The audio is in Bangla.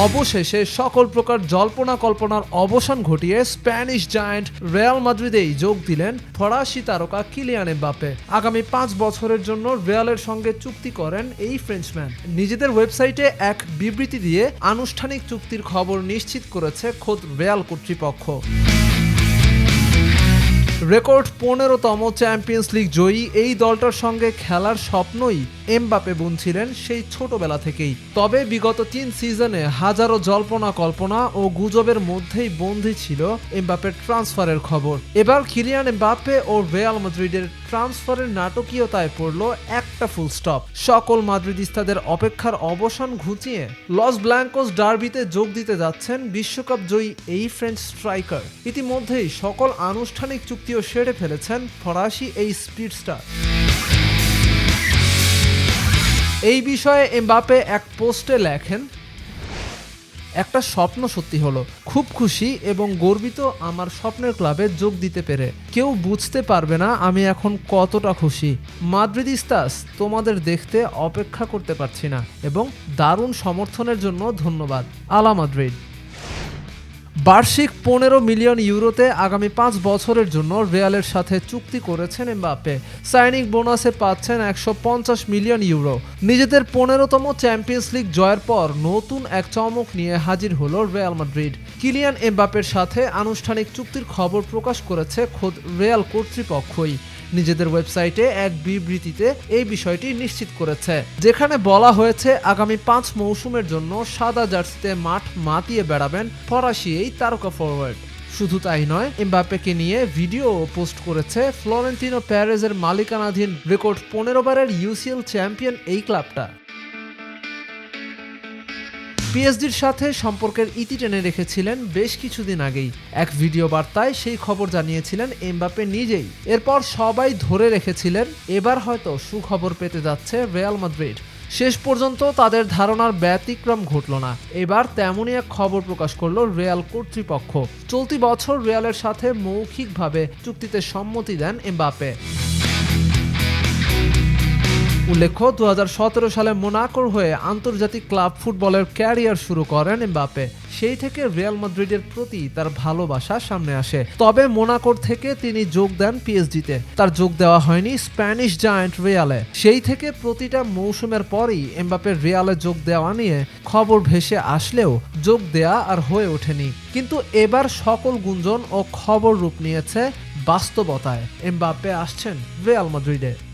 অবশেষে সকল প্রকার জল্পনা কল্পনার অবসান ঘটিয়ে স্প্যানিশ জায়ান্ট রেয়াল মাদ্রিদেই যোগ দিলেন ফরাসি তারকা কিলিয়ান বাপে আগামী পাঁচ বছরের জন্য রেয়ালের সঙ্গে চুক্তি করেন এই ফ্রেঞ্চম্যান। নিজেদের ওয়েবসাইটে এক বিবৃতি দিয়ে আনুষ্ঠানিক চুক্তির খবর নিশ্চিত করেছে খোদ রিয়াল কর্তৃপক্ষ। রেকর্ড পনেরোতম চ্যাম্পিয়ন্স লিগ জয়ী এই দলটার সঙ্গে খেলার স্বপ্নই এমবাপে বুনছিলেন সেই ছোটবেলা থেকেই। তবে বিগত তিন সিজনে হাজারো জল্পনা কল্পনা ও গুজবের মধ্যেই বন্দী ছিল এমবাপের ট্রান্সফারের খবর। এবার কিলিয়ান এমবাপে ও রিয়াল মাদ্রিদের ট্রান্সফারের নাটকীয়তায় পড়ল একটা ফুল স্টপ সকল মাদ্রিদিস্তাদের অপেক্ষার অবসান ঘুচিয়ে লস ব্ল্যাঙ্কোস ডার্বিতে যোগ দিতে যাচ্ছেন বিশ্বকাপ জয়ী এই ফ্রেঞ্চ স্ট্রাইকার। ইতিমধ্যেই সকল আনুষ্ঠানিক চুক্তিও সেরে ফেলেছেন ফরাসি এই স্পিড স্টার। এই বিষয়ে এমবাপে এক পোস্টে লেখেন, একটা স্বপ্ন সত্যি হলো। খুব খুশি এবং গর্বিত আমার স্বপ্নের ক্লাবে যোগ দিতে পেরে। কেউ বুঝতে পারবে না আমি এখন কতটা খুশি। মাদ্রিদিস্তাস তোমাদের দেখতে অপেক্ষা করতে পারছি না এবং দারুণ সমর্থনের জন্য ধন্যবাদ। আলা মাদ্রিদ। বার্ষিক পনেরো মিলিয়ন ইউরোতে আগামী পাঁচ বছরের জন্য রিয়ালের সাথে চুক্তি করেছেন এমবাপে সাইনিং বোনাসে পাচ্ছেন একশো পঞ্চাশ মিলিয়ন ইউরো। নিজেদের পনেরোতম চ্যাম্পিয়ন্স লিগ জয়ের পর নতুন এক চমক নিয়ে হাজির হলো রিয়াল মাদ্রিদ। কিলিয়ান এমবাপের সাথে আনুষ্ঠানিক চুক্তির খবর প্রকাশ করেছে খোদ রিয়াল কর্তৃপক্ষই। নিজেদের ওয়েবসাইটে এক বিবৃতিতে এই বিষয়টি নিশ্চিত করেছে, যেখানে বলা হয়েছে আগামী পাঁচ মৌসুমের জন্য সাদা জার্সিতে মাঠ মাতিয়ে বেড়াবেন ফরাসি এই তারকা ফরওয়ার্ড শুধু তাই নয়, এমবাপ্পেকে নিয়ে ভিডিও পোস্ট করেছে ফ্লোরেন্টিনো প্যারেজের মালিকানাধীন রেকর্ড পনেরো বারের ইউসিএল চ্যাম্পিয়ন এই ক্লাবটা। পিএসডির সাথে সম্পর্কের ইতি টেনে রেখেছিলেন বেশ কিছুদিন আগেই। এক ভিডিও বার্তায় সেই খবর জানিয়েছিলেন এমবাপে নিজেই। এরপর সবাই ধরে রেখেছিলেন, এবার হয়তো সুখবর পেতে যাচ্ছে রিয়াল মাদ্রিদ। শেষ পর্যন্ত তাদের ধারণার ব্যতিক্রম ঘটল না। এবার তেমনই এক খবর প্রকাশ করল রিয়াল কর্তৃপক্ষ। চলতি বছর রিয়ালের সাথে মৌখিকভাবে চুক্তিতে সম্মতি দেন এমবাপে উল্লেখ্য দু হাজার সতেরো সালে মোনাকোর হয়ে আন্তর্জাতিক ক্লাব ফুটবলের ক্যারিয়ার শুরু করেন এমবাপে সেই থেকে রিয়াল মাদ্রিদের প্রতি তার ভালোবাসা সামনে আসে। তবে মোনাকোর থেকে তিনি যোগ দেন পিএসজিতে। তার যোগ দেওয়া হয়নি স্প্যানিশ জায়ান্ট রিয়ালে। সেই থেকে প্রতিটা মৌসুমের পরই এমবাপের রিয়ালে যোগ দেওয়া নিয়ে খবর ভেসে আসলেও যোগ দেয়া আর হয়ে ওঠেনি। কিন্তু এবার সকল গুঞ্জন ও খবর রূপ নিয়েছে বাস্তবতায়। এমবাপে আসছেন রিয়াল মাদ্রিদে।